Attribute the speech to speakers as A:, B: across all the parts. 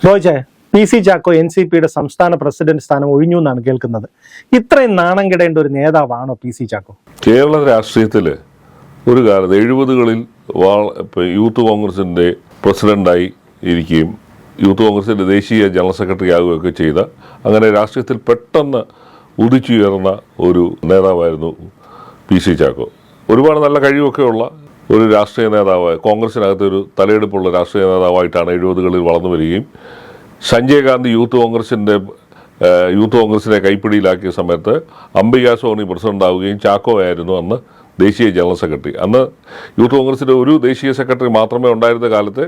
A: റോജെ P C Chacko N C പിയുടെ സംസ്ഥാന president സ്ഥാനം ഒഴിഞ്ഞു എന്നാണ് കേൾക്കുന്നത്. ഇത്രയും നാണം കെടേണ്ട ഒരു നേതാവാണോ പി സി ചാക്കോ
B: കേരള രാഷ്ട്രീയത്തിൽ ഒരു കാലത്ത് എഴുപതുകളിൽ യൂത്ത് കോൺഗ്രസിന്റെ പ്രസിഡന്റായി ഇരിക്കുകയും യൂത്ത് കോൺഗ്രസിന്റെ ദേശീയ ജനറൽ സെക്രട്ടറി ആവുകയൊക്കെ ചെയ്ത അങ്ങനെ രാഷ്ട്രീയത്തിൽ പെട്ടെന്ന് ഉദിച്ചുയർന്ന ഒരു നേതാവായിരുന്നു പി സി ചാക്കോ ഒരുപാട് നല്ല കഴിവൊക്കെ ഉള്ള ഒരു രാഷ്ട്രീയ നേതാവ് കോൺഗ്രസിനകത്ത് ഒരു തലയെടുപ്പുള്ള രാഷ്ട്രീയ നേതാവായിട്ടാണ് എഴുപതുകളിൽ വളർന്നു വരികയും സഞ്ജയ് ഗാന്ധി യൂത്ത് കോൺഗ്രസിന്റെ യൂത്ത് കോൺഗ്രസിനെ കൈപ്പിടിയിലാക്കിയ സമയത്ത് അംബിക സോണി പ്രസിഡന്റ് ആവുകയും ചാക്കോ ആയിരുന്നു അന്ന് ദേശീയ ജനറൽ സെക്രട്ടറി. അന്ന് യൂത്ത് കോൺഗ്രസിന്റെ ഒരു ദേശീയ സെക്രട്ടറി മാത്രമേ ഉണ്ടായിരുന്ന കാലത്ത്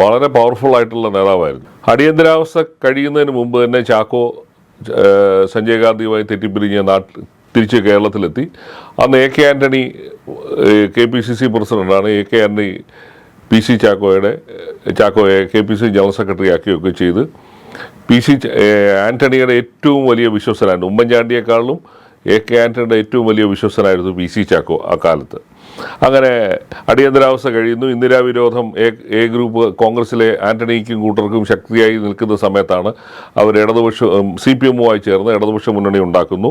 B: വളരെ പവർഫുൾ ആയിട്ടുള്ള നേതാവായിരുന്നു. അടിയന്തരാവസ്ഥ കഴിയുന്നതിന് മുമ്പ് തന്നെ ചാക്കോ സഞ്ജയ് ഗാന്ധിയുമായി തെറ്റിപ്പിരിഞ്ഞ നാട്ടിൽ തിരിച്ച് കേരളത്തിലെത്തി. അന്ന് A K Antony K P C C പ്രസിഡന്റാണ് A K Antony P C ചാക്കോയുടെ ചാക്കോയെ K P C general secretary ആക്കുകയൊക്കെ ചെയ്ത്. പി സി ആന്റണിയുടെ ഏറ്റവും വലിയ വിശ്വസനായിരുന്നു ഉമ്മൻചാണ്ടിയെക്കാളും എ കെ ആന്റണിയുടെ ഏറ്റവും വലിയ വിശ്വസനായിരുന്നു പി സി ചാക്കോ ആ കാലത്ത്. അങ്ങനെ അടിയന്തരാവസ്ഥ കഴിയുന്നു. ഇന്ദിരാവിരോധം എ എ ഗ്രൂപ്പ് കോൺഗ്രസിലെ ആന്റണിക്കും കൂട്ടർക്കും ശക്തിയായി നിൽക്കുന്ന സമയത്താണ് അവർ ഇടതുപക്ഷ സി പി എമ്മുമായി ചേർന്ന് ഇടതുപക്ഷ മുന്നണി ഉണ്ടാക്കുന്നു.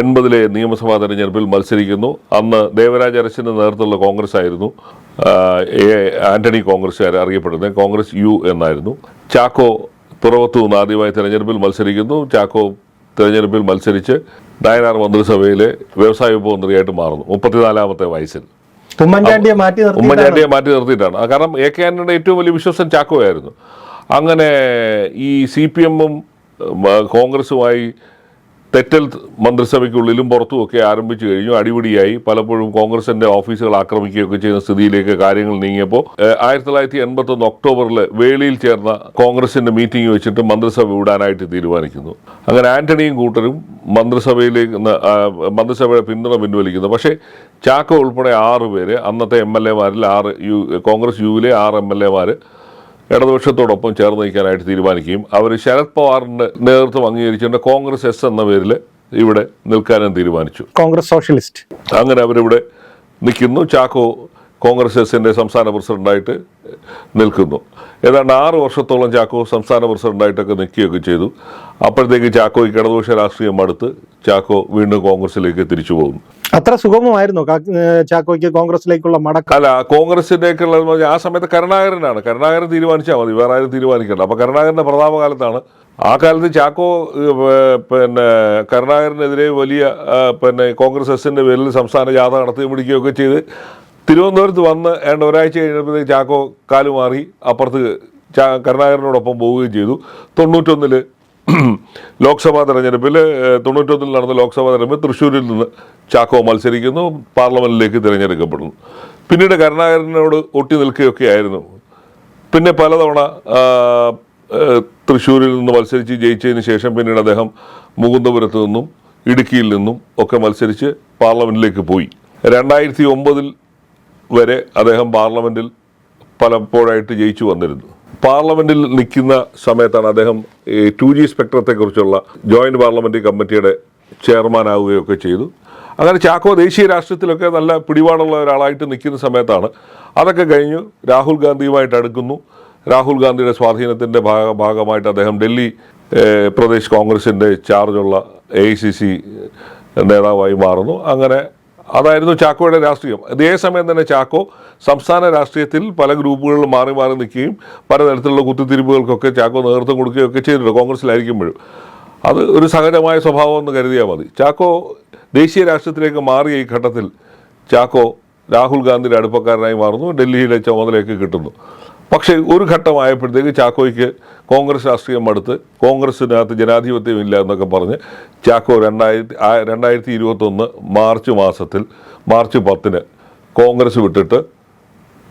B: എൺപതിലെ നിയമസഭാ തെരഞ്ഞെടുപ്പിൽ മത്സരിക്കുന്നു. അന്ന് ദേവരാജ് അരശിന്റെ നേതൃത്വത്തിലുള്ള കോൺഗ്രസ് ആയിരുന്നു ആന്റണി കോൺഗ്രസ്സുകാർ അറിയപ്പെടുന്നത്. കോൺഗ്രസ് യു എന്നായിരുന്നു. ചാക്കോ പുറത്തു നിന്ന് ആദ്യമായി തെരഞ്ഞെടുപ്പിൽ മത്സരിക്കുന്നു. ചാക്കോ തെരഞ്ഞെടുപ്പിൽ മത്സരിച്ച് നയനാർ മന്ത്രിസഭയിലെ വ്യവസായ വകുപ്പ് മന്ത്രിയായിട്ട് മാറുന്നു. മുപ്പത്തിനാലാമത്തെ വയസ്സിൽ.
A: ഉമ്മൻചാണ്ടിയെ മാറ്റി
B: ഉമ്മൻചാണ്ടിയെ മാറ്റി നിർത്തിയിട്ടാണ്. കാരണം എ കെ ആന്റണിയുടെ ഏറ്റവും വലിയ വിശ്വസൻ ചാക്കോ ആയിരുന്നു. അങ്ങനെ ഈ സി പി എമ്മും കോൺഗ്രസുമായി തെറ്റൽ മന്ത്രിസഭയ്ക്കുള്ളിലും പുറത്തുമൊക്കെ ആരംഭിച്ചു കഴിഞ്ഞു. അടിപിടിയായി. പലപ്പോഴും കോൺഗ്രസിന്റെ ഓഫീസുകൾ ആക്രമിക്കുകയൊക്കെ ചെയ്യുന്ന സ്ഥിതിയിലേക്ക് കാര്യങ്ങൾ നീങ്ങിയപ്പോൾ ആയിരത്തി തൊള്ളായിരത്തി എൺപത്തി ഒന്ന് ഒക്ടോബറിൽ വേളിയിൽ ചേർന്ന കോൺഗ്രസിന്റെ മീറ്റിംഗ് വെച്ചിട്ട് മന്ത്രിസഭ വിടാനായിട്ട് തീരുമാനിക്കുന്നു. അങ്ങനെ ആന്റണിയും കൂട്ടരും മന്ത്രിസഭയിലേക്ക് മന്ത്രിസഭയുടെ പിന്തുണ പിൻവലിക്കുന്നു. പക്ഷേ ചാക്കോ ഉൾപ്പെടെ ആറ് പേര് അന്നത്തെ എം എൽ എമാരിൽ ആറ് യു കോൺഗ്രസ് യുവിലെ ആറ് എം എൽ എമാർ ഇടതുപക്ഷത്തോടൊപ്പം ചേർന്ന് നിൽക്കാനായിട്ട് തീരുമാനിക്കുകയും അവർ ശരത് പവാറിന്റെ നേതൃത്വം അംഗീകരിച്ചുകൊണ്ട് കോൺഗ്രസ് എസ് എന്ന പേരിൽ ഇവിടെ നിൽക്കാനും തീരുമാനിച്ചു.
A: Congress socialist.
B: അങ്ങനെ അവരിവിടെ നിൽക്കുന്നു. ചാക്കോ കോൺഗ്രസ് എസിന്റെ സംസ്ഥാന പ്രസിഡന്റായിട്ട് നിൽക്കുന്നു. ഏതാണ്ട് ആറ് വർഷത്തോളം ചാക്കോ സംസ്ഥാന പ്രസിഡന്റായിട്ടൊക്കെ നിൽക്കുകയൊക്കെ ചെയ്തു. അപ്പോഴത്തേക്ക് ചാക്കോയ്ക്ക് ഇടതുപക്ഷ രാഷ്ട്രീയം അടുത്ത് ചാക്കോ വീണ്ടും കോൺഗ്രസിലേക്ക് തിരിച്ചു പോകുന്നു.
A: അത്ര സുഗമമായിരുന്നു ചാക്കോയ്ക്ക് കോൺഗ്രസിലേക്കുള്ള മടക്കം.
B: അല്ല കോൺഗ്രസിലേക്കുള്ള ആ സമയത്ത് കരുണാകരനാണ്. കരുണാകരൻ തീരുമാനിച്ചാൽ മതി വേറെ ആരും തീരുമാനിക്കണ്ട. അപ്പോൾ കരുണാകരന്റെ പ്രതാപകാലത്താണ് ആ കാലത്ത് ചാക്കോ പിന്നെ കരുണാകരനെതിരെ വലിയ പിന്നെ കോൺഗ്രസ് എസിന്റെ പേരിൽ സംസ്ഥാന ജാഥ നടത്തുകയും പിടിക്കുകയൊക്കെ ചെയ്ത് തിരുവനന്തപുരത്ത് വന്ന് ഏണ്ട ഒരാഴ്ച കഴിഞ്ഞപ്പോഴത്തേക്ക് ചാക്കോ കാലുമാറി അപ്പുറത്ത് കരുണാകരനോടൊപ്പം പോവുകയും ചെയ്തു. തൊണ്ണൂറ്റൊന്നിൽ ലോക്സഭാ തെരഞ്ഞെടുപ്പിൽ തൊണ്ണൂറ്റൊന്നിൽ നടന്ന ലോക്സഭാ തെരഞ്ഞെടുപ്പ് തൃശ്ശൂരിൽ നിന്ന് ചാക്കോ മത്സരിക്കുന്നു പാർലമെന്റിലേക്ക് തിരഞ്ഞെടുക്കപ്പെടുന്നു. പിന്നീട് കരുണാകരനോട് ഒട്ടി നിൽക്കുകയൊക്കെ ആയിരുന്നു പിന്നെ പലതവണ തൃശ്ശൂരിൽ നിന്ന് മത്സരിച്ച് ജയിച്ചതിന് ശേഷം പിന്നീട് അദ്ദേഹം മുകുന്ദപുരത്ത് നിന്നും ഇടുക്കിയിൽ നിന്നും ഒക്കെ മത്സരിച്ച് പാർലമെന്റിലേക്ക് പോയി. രണ്ടായിരത്തി ഒമ്പതിൽ വരെ അദ്ദേഹം പാർലമെന്റിൽ പലപ്പോഴായിട്ട് ജയിച്ചു വന്നിരുന്നു. പാർലമെന്റിൽ നിൽക്കുന്ന സമയത്താണ് അദ്ദേഹം ഈ ടു ജി സ്പെക്ട്രത്തെക്കുറിച്ചുള്ള ജോയിന്റ് പാർലമെന്ററി കമ്മിറ്റിയുടെ ചെയർമാൻ ആവുകയൊക്കെ ചെയ്തു. അങ്ങനെ ചാക്കോ ദേശീയ രാഷ്ട്രീയത്തിലൊക്കെ നല്ല പിടിപാടുള്ള ഒരാളായിട്ട് നിൽക്കുന്ന സമയത്താണ് അതൊക്കെ കഴിഞ്ഞു. രാഹുൽ ഗാന്ധിയുമായിട്ട് അടുക്കുന്നു. രാഹുൽ ഗാന്ധിയുടെ സ്വാധീനത്തിന്റെ ഭാഗ ഭാഗമായിട്ട് അദ്ദേഹം ഡൽഹി പ്രദേശ് കോൺഗ്രസിന്റെ ചാർജുള്ള എ ഐ സി സി നേതാവായി മാറുന്നു. അങ്ങനെ അതായിരുന്നു ചാക്കോയുടെ രാഷ്ട്രീയം. അതേസമയം തന്നെ ചാക്കോ സംസ്ഥാന രാഷ്ട്രീയത്തിൽ പല ഗ്രൂപ്പുകളിൽ മാറി മാറി നിൽക്കുകയും പലതരത്തിലുള്ള കുത്തിത്തിരിപ്പുകൾക്കൊക്കെ ചാക്കോ നേതൃത്വം കൊടുക്കുകയും ഒക്കെ ചെയ്തിട്ടുണ്ട് കോൺഗ്രസ്സിലായിരിക്കുമ്പോഴും. അത് ഒരു സഹജമായ സ്വഭാവം എന്ന് കരുതിയാൽ മതി. ചാക്കോ ദേശീയ രാഷ്ട്രീയത്തിലേക്ക് മാറിയ ഈ ഘട്ടത്തിൽ ചാക്കോ രാഹുൽ ഗാന്ധിയുടെ അടുപ്പക്കാരനായി മാറുന്നു. ഡൽഹിയിലെ ചുമതലയൊക്കെ കിട്ടുന്നു. പക്ഷേ ഒരു ഘട്ടമായപ്പോഴത്തേക്ക് ചാക്കോയ്ക്ക് കോൺഗ്രസ് രാഷ്ട്രീയം അടുത്ത് കോൺഗ്രസിനകത്ത് ജനാധിപത്യം ഇല്ല എന്നൊക്കെ പറഞ്ഞ് ചാക്കോ രണ്ടായിരത്തി രണ്ടായിരത്തി ഇരുപത്തൊന്ന് മാർച്ച് മാസത്തിൽ മാർച്ച് പത്തിന് കോൺഗ്രസ് വിട്ടിട്ട്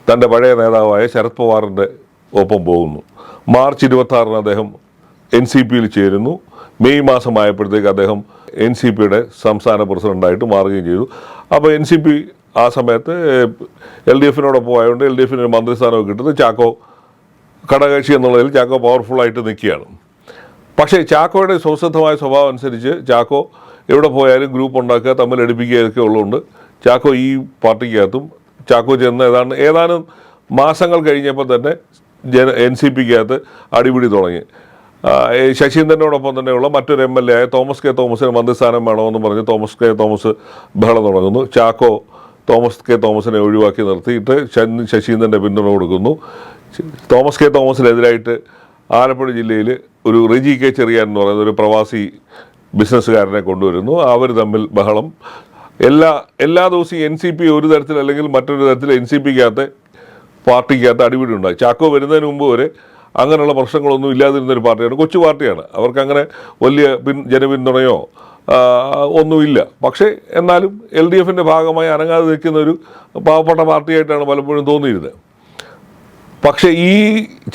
B: തന്റെ പഴയ നേതാവായ ശരത് പവാറിന്റെ ഒപ്പം പോകുന്നു. മാർച്ച് ഇരുപത്താറിന് അദ്ദേഹം എൻ സി പിയിൽ ചേരുന്നു. മെയ് മാസമായപ്പോഴത്തേക്ക് അദ്ദേഹം എൻ സി പിയുടെ സംസ്ഥാന പ്രസിഡന്റായിട്ട് മാറുകയും ചെയ്തു. അപ്പോൾ എൻ സി പി ആ സമയത്ത് എൽ ഡി എഫിനോടൊപ്പം ആയതുകൊണ്ട് എൽ ഡി എഫിന് മന്ത്രിസ്ഥാനമൊക്കെ കിട്ടുന്നത് ചാക്കോ ഘടകകക്ഷി എന്നുള്ളതിൽ ചാക്കോ പവർഫുള്ളായിട്ട് നിൽക്കുകയാണ്. പക്ഷേ ചാക്കോയുടെ സ്വസിദ്ധമായ സ്വഭാവം അനുസരിച്ച് ചാക്കോ എവിടെ പോയാലും ഗ്രൂപ്പ് ഉണ്ടാക്കുക തമ്മിൽ എടുപ്പിക്കുകയൊക്കെ ഉള്ളതുകൊണ്ട് ചാക്കോ ഈ പാർട്ടിക്കകത്തും ചാക്കോ ചെന്ന് ഏതാണ്ട് ഏതാനും മാസങ്ങൾ കഴിഞ്ഞപ്പോൾ തന്നെ ജന എൻ സി പിക്കകത്ത് അടിപിടി തുടങ്ങി. ശശീന്ദ്രനോടൊപ്പം തന്നെയുള്ള മറ്റൊരു എം എൽ എ ആയ തോമസ് കെ തോമസിന് മന്ത്രിസ്ഥാനം വേണമെന്ന് പറഞ്ഞ് തോമസ് കെ തോമസ് ബഹളം തുടങ്ങുന്നു. ചാക്കോ തോമസ് കെ തോമസിനെ ഒഴിവാക്കി നിർത്തിയിട്ട് ശശീന്ദ്രന്റെ പിന്തുണ കൊടുക്കുന്നു. തോമസ് കെ തോമസിനെതിരായിട്ട് ആലപ്പുഴ ജില്ലയിൽ ഒരു റിജി കെ ചെറിയ എന്ന് പറയുന്ന ഒരു പ്രവാസി ബിസിനസ്സുകാരനെ കൊണ്ടുവരുന്നു. അവർ തമ്മിൽ ബഹളം. എല്ലാ എല്ലാ ദിവസവും എൻ സി പി ഒരു തരത്തിൽ അല്ലെങ്കിൽ മറ്റൊരു തരത്തിൽ എൻ സി പിക്കകത്ത് പാർട്ടിക്കകത്ത് അടിപിടി ഉണ്ടായി ചാക്കോ വരുന്നതിന് മുമ്പ് വരെ അങ്ങനെയുള്ള പ്രശ്നങ്ങളൊന്നും ഇല്ലാതിരുന്ന ഒരു പാർട്ടിയാണ്. കൊച്ചു പാർട്ടിയാണ്. അവർക്ക് അങ്ങനെ വലിയ പിൻ ജനപിന്തുണയോ ഒന്നുമില്ല. പക്ഷേ എന്നാലും എൽ ഡി എഫിന്റെ ഭാഗമായി അനങ്ങാതെ നിൽക്കുന്ന ഒരു പാവപ്പെട്ട പാർട്ടിയായിട്ടാണ് പലപ്പോഴും തോന്നിയിരുന്നത്. പക്ഷേ ഈ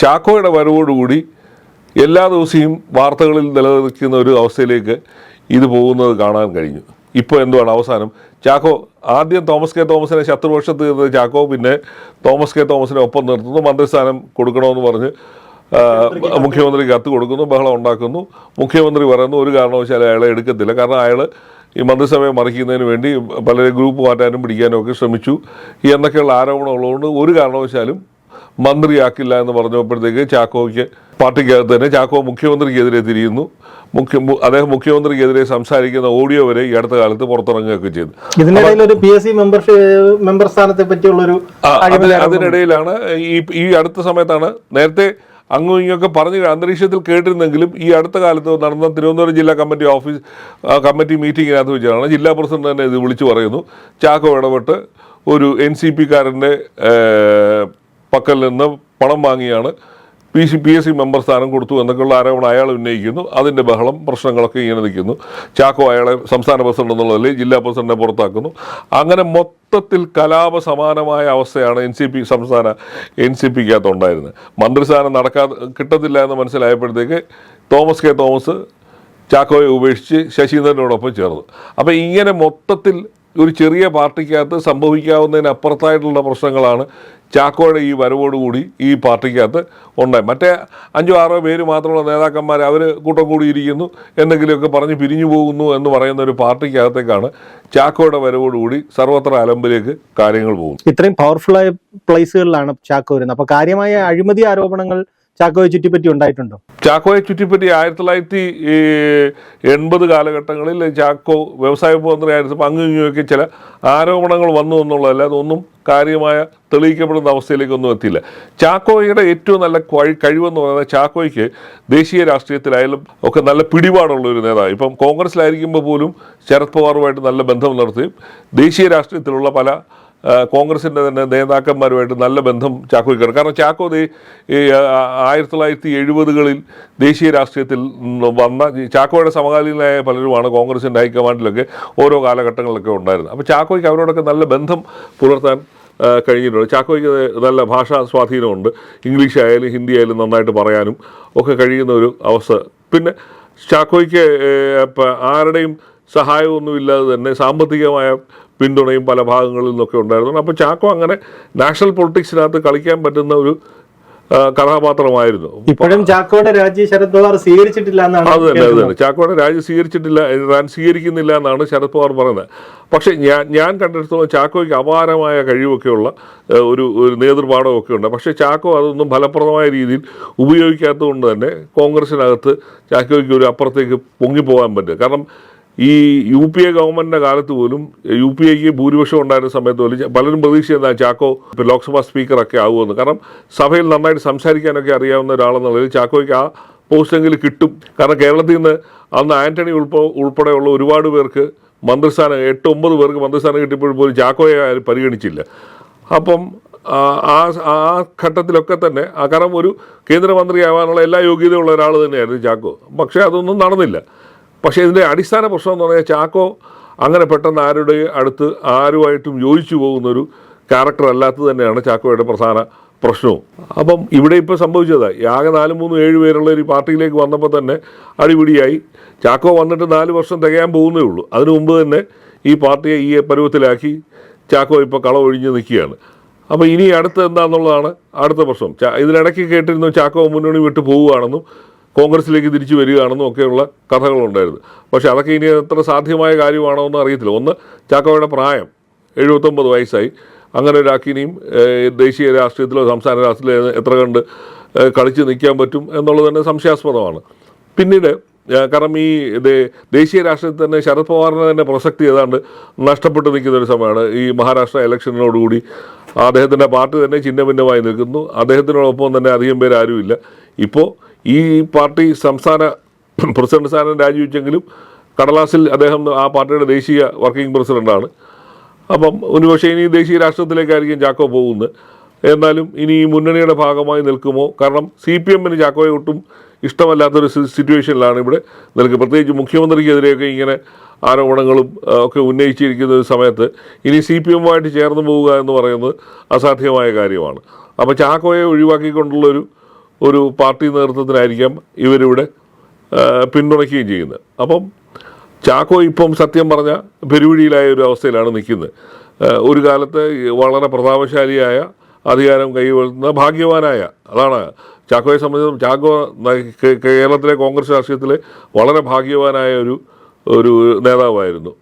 B: ചാക്കോയുടെ വരവോടുകൂടി എല്ലാ ദിവസവും വാർത്തകളിൽ നിലനിൽക്കുന്ന ഒരു അവസ്ഥയിലേക്ക് ഇത് പോകുന്നത് കാണാൻ കഴിഞ്ഞു. ഇപ്പോൾ എന്തുവാണ് അവസാനം? ചാക്കോ ആദ്യം തോമസ് കെ തോമസിനെ ശത്രുപക്ഷത്ത് ചാക്കോ പിന്നെ തോമസ് കെ തോമസിനെ ഒപ്പം നിർത്തുന്നു. മന്ത്രിസ്ഥാനം കൊടുക്കണമെന്ന് പറഞ്ഞ് മുഖ്യമന്ത്രി കത്ത് കൊടുക്കുന്നു ബഹളം ഉണ്ടാക്കുന്നു. മുഖ്യമന്ത്രി പറയുന്നു ഒരു കാരണവശാലും അയാളെ എടുക്കത്തില്ല. കാരണം അയാൾ ഈ മന്ത്രിസഭയെ മറിക്കുന്നതിന് വേണ്ടി പലരെ ഗ്രൂപ്പ് മാറ്റാനും പിടിക്കാനും ഒക്കെ ശ്രമിച്ചു. എന്നൊക്കെയുള്ള ആരോപണം ഉള്ളതുകൊണ്ട് ഒരു കാരണവശാലും മന്ത്രിയാക്കില്ല എന്ന് പറഞ്ഞപ്പോഴത്തേക്ക് ചാക്കോയ്ക്ക് പാർട്ടിക്കകത്ത് തന്നെ ചാക്കോ മുഖ്യമന്ത്രിക്കെതിരെ തിരിയുന്നു. മുഖ്യ അദ്ദേഹം മുഖ്യമന്ത്രിക്കെതിരെ സംസാരിക്കുന്ന ഓഡിയോ വരെ ഈ അടുത്ത കാലത്ത് പുറത്തിറങ്ങുകയൊക്കെ ചെയ്തു.
A: മെമ്പർ സ്ഥാനത്തെ പറ്റിയുള്ള
B: അതിനിടയിലാണ് ഈ ഈ അടുത്ത സമയത്താണ് നേരത്തെ അങ്ങും ഇങ്ങൊക്കെ പറഞ്ഞ് അന്തരീക്ഷത്തിൽ കേട്ടിരുന്നെങ്കിലും ഈ അടുത്ത കാലത്ത് നടന്ന തിരുവനന്തപുരം ജില്ലാ കമ്മിറ്റി ഓഫീസ് കമ്മിറ്റി മീറ്റിങ്ങിനകത്ത് വെച്ചാണ് ജില്ലാ പ്രസിഡന്റ് തന്നെ ഇത് വിളിച്ചു പറയുന്നു. ചാക്കോ ഇടപെട്ട് ഒരു എൻ സി പിക്കാരന്റെ പക്കൽ നിന്ന് പണം വാങ്ങിയാണ്. P C P S C member സ്ഥാനം കൊടുത്തു എന്നൊക്കെയുള്ള ആരോപണം അയാൾ ഉന്നയിക്കുന്നു. അതിന്റെ ബഹളം പ്രശ്നങ്ങളൊക്കെ ഇങ്ങനെ നിൽക്കുന്നു. ചാക്കോ അയാളെ സംസ്ഥാന പ്രസിഡന്റ് എന്നുള്ളതിൽ ജില്ലാ പ്രസിഡന്റിനെ പുറത്താക്കുന്നു. അങ്ങനെ മൊത്തത്തിൽ കലാപ സമാനമായ അവസ്ഥയാണ് എൻ സി പി സംസ്ഥാന എൻ സി പിക്കകത്ത് ഉണ്ടായിരുന്നത് മന്ത്രിസ്ഥാനം നടക്കാതെ കിട്ടത്തില്ല എന്ന് മനസ്സിലായപ്പോഴത്തേക്ക് തോമസ് കെ തോമസ് ചാക്കോയെ ഉപേക്ഷിച്ച് ശശീന്ദ്രനോടൊപ്പം ചേർന്നു. അപ്പോൾ ഇങ്ങനെ മൊത്തത്തിൽ ഒരു ചെറിയ പാർട്ടിക്കകത്ത് സംഭവിക്കാവുന്നതിനപ്പുറത്തായിട്ടുള്ള പ്രശ്നങ്ങളാണ് ചാക്കോയുടെ ഈ വരവോടുകൂടി ഈ പാർട്ടിക്കകത്ത് ഉണ്ടായി മറ്റേ അഞ്ചോ ആറോ പേര് മാത്രമുള്ള നേതാക്കന്മാർ അവർ കൂട്ടം കൂടിയിരിക്കുന്നു എന്തെങ്കിലുമൊക്കെ പറഞ്ഞ് പിരിഞ്ഞു പോകുന്നു എന്ന് പറയുന്ന ഒരു പാർട്ടിക്കകത്തേക്കാണ് ചാക്കോയുടെ വരവോടുകൂടി സർവത്ര അലമ്പിലേക്ക് കാര്യങ്ങൾ പോകുന്നു
A: ഇത്രയും പവർഫുൾ ആയ പ്ലേസുകളിലാണ് ചാക്കോ വരുന്നത്. അപ്പോൾ കാര്യമായ അഴിമതി ആരോപണങ്ങൾ ചാക്കോയെ ചുറ്റിപ്പറ്റി ഉണ്ടായിട്ടുണ്ടോ?
B: ചാക്കോയെ ചുറ്റിപ്പറ്റി ആയിരത്തി തൊള്ളായിരത്തി എൺപത് കാലഘട്ടങ്ങളിൽ ചാക്കോ വ്യവസായ മന്ത്രിയായിരുന്നപ്പോൾ അങ്ങും ഇങ്ങുമൊക്കെ ചില ആരോപണങ്ങൾ വന്നു എന്നുള്ളതല്ലാതെ ഒന്നും കാര്യമായ തെളിയിക്കപ്പെടുന്ന അവസ്ഥയിലേക്കൊന്നും എത്തിയില്ല. ചാക്കോയുടെ ഏറ്റവും നല്ല കഴി- കഴിവെന്ന് പറയുന്നത് ചാക്കോയ്ക്ക് ദേശീയ രാഷ്ട്രീയത്തിലായാലും ഒക്കെ നല്ല പിടിപാടുള്ള ഒരു നേതാവ്. ഇപ്പം കോൺഗ്രസ്സിലായിരിക്കുമ്പോൾ പോലും ശരത് പവാറുമായിട്ട് നല്ല ബന്ധം നടത്തുകയും ദേശീയ രാഷ്ട്രീയത്തിലുള്ള പല കോൺഗ്രസിന്റെ തന്നെ നേതാക്കന്മാരുമായിട്ട് നല്ല ബന്ധം ചാക്കോയ്ക്കാണ്. കാരണം ചാക്കോ ഈ ആയിരത്തി തൊള്ളായിരത്തി എഴുപതുകളിൽ ദേശീയ രാഷ്ട്രീയത്തിൽ വന്ന ചാക്കോയുടെ സമകാലീനായ പലരുമാണ് കോൺഗ്രസിന്റെ ഹൈക്കമാൻഡിലൊക്കെ ഓരോ കാലഘട്ടങ്ങളിലൊക്കെ ഉണ്ടായിരുന്നത്. അപ്പോൾ ചാക്കോയ്ക്ക് അവരോടൊക്കെ നല്ല ബന്ധം പുലർത്താൻ കഴിഞ്ഞിട്ടുണ്ട്. ചാക്കോയ്ക്ക് നല്ല ഭാഷാ സ്വാധീനമുണ്ട്. ഇംഗ്ലീഷ് ആയാലും ഹിന്ദി ആയാലും നന്നായിട്ട് പറയാനും ഒക്കെ കഴിയുന്ന ഒരു അവസ്ഥ. പിന്നെ ചാക്കോയ്ക്ക് ആരുടെയും സഹായമൊന്നുമില്ലാതെ തന്നെ സാമ്പത്തികമായ പിന്തുണയും പല ഭാഗങ്ങളിൽ നിന്നൊക്കെ ഉണ്ടായിരുന്നു. അപ്പോൾ ചാക്കോ അങ്ങനെ നാഷണൽ പൊളിറ്റിക്സിനകത്ത് കളിക്കാൻ പറ്റുന്ന ഒരു കഥാപാത്രമായിരുന്നു.
A: ഇപ്പോഴും ചാക്കോയുടെ രാജി ശരത് പവാർ സ്വീകരിച്ചിട്ടില്ല എന്നാണ്
B: അത് തന്നെ അത്. തന്നെ. ചാക്കോയുടെ രാജ്യം സ്വീകരിച്ചിട്ടില്ല താൻ സ്വീകരിക്കുന്നില്ല എന്നാണ് ശരത് പവാർ പറയുന്നത്. പക്ഷേ ഞാൻ ഞാൻ കണ്ടെടുത്തോളം ചാക്കോയ്ക്ക് അപാരമായ കഴിവൊക്കെയുള്ള ഒരു ഒരു നേതൃപാഠമൊക്കെ ഉണ്ട്. പക്ഷേ ചാക്കോ അതൊന്നും ഫലപ്രദമായ രീതിയിൽ ഉപയോഗിക്കാത്തത് കൊണ്ട് തന്നെ കോൺഗ്രസിനകത്ത് ചാക്കോയ്ക്ക് ഒരു അപ്പുറത്തേക്ക് പൊങ്ങിപ്പോകാൻ പറ്റും കാരണം ഈ യു പി എ ഗവൺമെന്റിന്റെ കാലത്ത് പോലും യു പി എക്ക് ഭൂരിപക്ഷം ഉണ്ടായിരുന്ന സമയത്ത് പോലും പലരും പ്രതീക്ഷിച്ചത് ചാക്കോ ലോക്സഭാ സ്പീക്കറൊക്കെ ആകുമെന്ന് കാരണം സഭയിൽ നന്നായിട്ട് സംസാരിക്കാനൊക്കെ അറിയാവുന്ന ഒരാളെന്നുള്ളത് ചാക്കോയ്ക്ക് ആ പോസ്റ്റെങ്കിലും കിട്ടും. കാരണം കേരളത്തിൽ നിന്ന് അന്ന് ആന്റണി ഉൾപ്പെ ഉൾപ്പെടെയുള്ള ഒരുപാട് പേർക്ക് മന്ത്രിസ്ഥാനം എട്ട് ഒമ്പത് പേർക്ക് മന്ത്രിസ്ഥാനം കിട്ടിയപ്പോൾ പോലും ചാക്കോയെ ആരും പരിഗണിച്ചില്ല. അപ്പം ആ- ആ ഘട്ടത്തിലൊക്കെ തന്നെ കാരണം ഒരു കേന്ദ്രമന്ത്രിയാവാനുള്ള എല്ലാ യോഗ്യതയുള്ള ഒരാൾ തന്നെയായിരുന്നു ചാക്കോ. പക്ഷേ അതൊന്നും നടന്നില്ല. പക്ഷേ ഇതിന്റെ അടിസ്ഥാന പ്രശ്നം എന്ന് പറഞ്ഞാൽ ചാക്കോ അങ്ങനെ പെട്ടെന്ന് ആരുടെ അടുത്ത് ആരുമായിട്ടും യോജിച്ചു പോകുന്നൊരു ക്യാരക്ടർ അല്ലാത്തത് തന്നെയാണ് ചാക്കോയുടെ പ്രധാന പ്രശ്നവും. അപ്പം ഇവിടെ ഇപ്പോൾ സംഭവിച്ചത്. ആകെ നാല് മൂന്ന് ഏഴ് പേരുള്ള ഒരു പാർട്ടിയിലേക്ക് വന്നപ്പോൾ തന്നെ അടിപിടിയായി. ചാക്കോ വന്നിട്ട് നാല് വർഷം തികയാൻ പോകുന്നേ ഉള്ളൂ. അതിനു മുമ്പ് തന്നെ ഈ പാർട്ടിയെ ഈ പരുവത്തിലാക്കി ചാക്കോ ഇപ്പോൾ കളവൊഴിഞ്ഞ് നിൽക്കുകയാണ്. അപ്പോൾ ഇനി അടുത്ത് എന്താണെന്നുള്ളതാണ് അടുത്ത പ്രശ്നം. ഇതിനിടയ്ക്ക് കേട്ടിരുന്നു ചാക്കോ മുന്നണി വിട്ട് പോവുകയാണെന്നും കോൺഗ്രസിലേക്ക് തിരിച്ചു വരികയാണെന്നും ഒക്കെയുള്ള കഥകളുണ്ടായിരുന്നു. പക്ഷേ അതൊക്കെ ഇനി എത്ര സാധ്യമായ കാര്യമാണോ എന്ന് അറിയത്തില്ല. ഒന്ന് ചാക്കോയുടെ പ്രായം എഴുപത്തൊമ്പത് വയസ്സായി. അങ്ങനെ ഒരു അക്കിനിയും ദേശീയ രാഷ്ട്രീയത്തിലോ സംസ്ഥാന രാഷ്ട്രീയത്തിലോ എത്ര കണ്ട് കളിച്ച് നിൽക്കാൻ പറ്റും എന്നുള്ളത് തന്നെ സംശയാസ്പദമാണ്. പിന്നീട് കാരണം ഈ ദേശീയ രാഷ്ട്രീയത്തിൽ തന്നെ ശരത് പവാറിന് തന്നെ പ്രസക്തി ഏതാണ്ട് നഷ്ടപ്പെട്ട് നിൽക്കുന്ന ഒരു സമയമാണ്. ഈ മഹാരാഷ്ട്ര ഇലക്ഷനോടുകൂടി അദ്ദേഹത്തിന്റെ പാർട്ടി തന്നെ ചിഹ്നഭിന്നമായി നിൽക്കുന്നു. അദ്ദേഹത്തിനോടൊപ്പം തന്നെ അധികം പേരാരുമില്ല ഇപ്പോൾ ഈ പാർട്ടി സംസ്ഥാന പ്രസിഡന്റ് സ്ഥാനം രാജിവെച്ചെങ്കിലും കടലാസിൽ അദ്ദേഹം ആ പാർട്ടിയുടെ ദേശീയ വർക്കിംഗ് പ്രസിഡന്റാണ്. അപ്പം ഒരുപക്ഷെ ഇനി ദേശീയ രാഷ്ട്രീയത്തിലേക്കായിരിക്കും ചാക്കോ പോകുന്നത്. എന്നാലും ഇനി ഈ മുന്നണിയുടെ ഭാഗമായി നിൽക്കുമോ? കാരണം സി പി എമ്മിന് ചാക്കോയെ ഒട്ടും ഇഷ്ടമല്ലാത്തൊരു സിറ്റുവേഷനിലാണ് ഇവിടെ നിൽക്കുക പ്രത്യേകിച്ച് മുഖ്യമന്ത്രിക്കെതിരെയൊക്കെ ഇങ്ങനെ ആരോപണങ്ങളും ഒക്കെ ഉന്നയിച്ചിരിക്കുന്ന ഒരു സമയത്ത് ഇനി സി പി എമ്മുമായിട്ട് ചേർന്ന് പോവുക എന്ന് പറയുന്നത് അസാധ്യമായ കാര്യമാണ്. അപ്പോൾ ചാക്കോയെ ഒഴിവാക്കിക്കൊണ്ടുള്ളൊരു ഒരു പാർട്ടി നേതൃത്വത്തിനായിരിക്കാം ഇവരിവിടെ പിന്തുണയ്ക്കുകയും ചെയ്യുന്നത്. അപ്പം ചാക്കോ ഇപ്പം സത്യം പറഞ്ഞ പെരുവിഴിയിലായ ഒരു അവസ്ഥയിലാണ് നിൽക്കുന്നത്. ഒരു കാലത്ത് വളരെ പ്രതാപശാലിയായ അധികാരം കൈവരുന്ന ഭാഗ്യവാനായ അതാണ് ചാക്കോയെ സംബന്ധിച്ചും ചാക്കോ കേരളത്തിലെ കോൺഗ്രസ് രാഷ്ട്രീയത്തിലെ വളരെ ഭാഗ്യവാനായ ഒരു ഒരു നേതാവായിരുന്നു.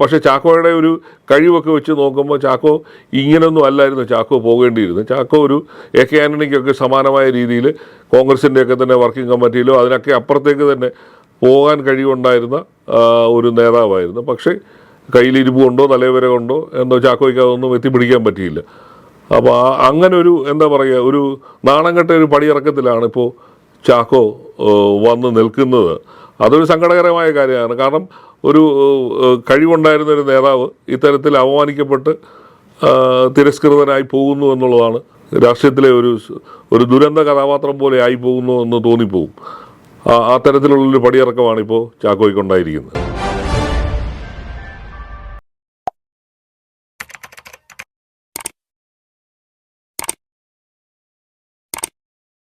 B: പക്ഷേ ചാക്കോയുടെ ഒരു കഴിവൊക്കെ വെച്ച് നോക്കുമ്പോൾ ചാക്കോ ഇങ്ങനൊന്നും അല്ലായിരുന്നു ചാക്കോ പോകേണ്ടിയിരുന്നു ചാക്കോ ഒരു എ കെ ആന്റണിക്കൊക്കെ സമാനമായ രീതിയിൽ കോൺഗ്രസിന്റെയൊക്കെ തന്നെ വർക്കിംഗ് കമ്മിറ്റിയിലോ അതിനൊക്കെ അപ്പുറത്തേക്ക് തന്നെ പോകാൻ കഴിവുണ്ടായിരുന്ന ഒരു നേതാവായിരുന്നു. പക്ഷേ കയ്യിലിരിപ്പ് കൊണ്ടോ തലവര കൊണ്ടോ എന്തോ ചാക്കോയ്ക്ക് അതൊന്നും എത്തിപ്പിടിക്കാൻ പറ്റിയില്ല. അപ്പോൾ ആ അങ്ങനെ ഒരു എന്താ പറയുക ഒരു നാണംകെട്ട ഒരു പടിയിറക്കത്തിലാണ് ഇപ്പോൾ ചാക്കോ വന്ന് നിൽക്കുന്നത്. അതൊരു സങ്കടകരമായ കാര്യമാണ്. കാരണം ഒരു കഴിവുണ്ടായിരുന്ന ഒരു നേതാവ് ഇത്തരത്തിൽ അവമാനിക്കപ്പെട്ട് ആ, തിരസ്കൃതനായി പോകുന്നു എന്നുള്ളതാണ് രാഷ്ട്രീയത്തിലെ ഒരു ഒരു ദുരന്ത കഥാപാത്രം പോലെ ആയി പോകുന്നു എന്ന് തോന്നിപ്പോകും. ആ ആ തരത്തിലുള്ളൊരു പടിയിറക്കമാണ് ഇപ്പോൾ ചാക്കോയ്ക്കുണ്ടായിരിക്കുന്നത്